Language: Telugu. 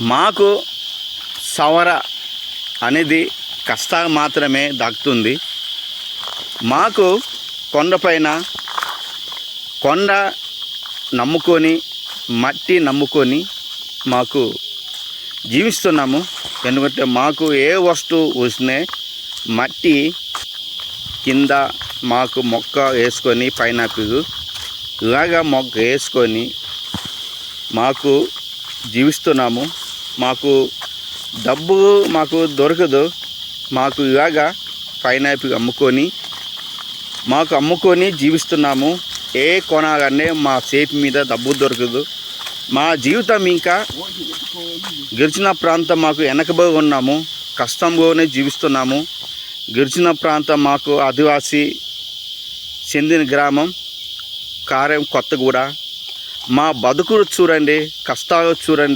మాకు సవర అనేది కష్ట మాత్రమే దక్కుతుంది మాకు కొండపైన కొండ నమ్ముకొని మట్టి నమ్ముకొని మాకు జీవిస్తున్నాము. ఎందుకంటే మాకు ఏ వస్తువు వచ్చినా మట్టి కింద మాకు మొక్క వేసుకొని పైనాపిల్ ఇలాగా మొక్క వేసుకొని మాకు జీవిస్తున్నాము. మాకు డబ్బు మాకు దొరకదు మాకు ఇలాగా పైనాపిల్ అమ్ముకొని మాకు అమ్ముకొని జీవిస్తున్నాము. ఏ కొనాలనే మా సేపు మీద డబ్బు దొరకదు. మా జీవితం ఇంకా గిరిజన ప్రాంతం మాకు వెనకబడి ఉన్నాము. కష్టంగానే జీవిస్తున్నాము. గిరిజన ప్రాంతం మాకు ఆదివాసీ చెందిన గ్రామం కారం కొత్తగూడ. మా బతుకులు చూడండి కష్టాలు చూడండి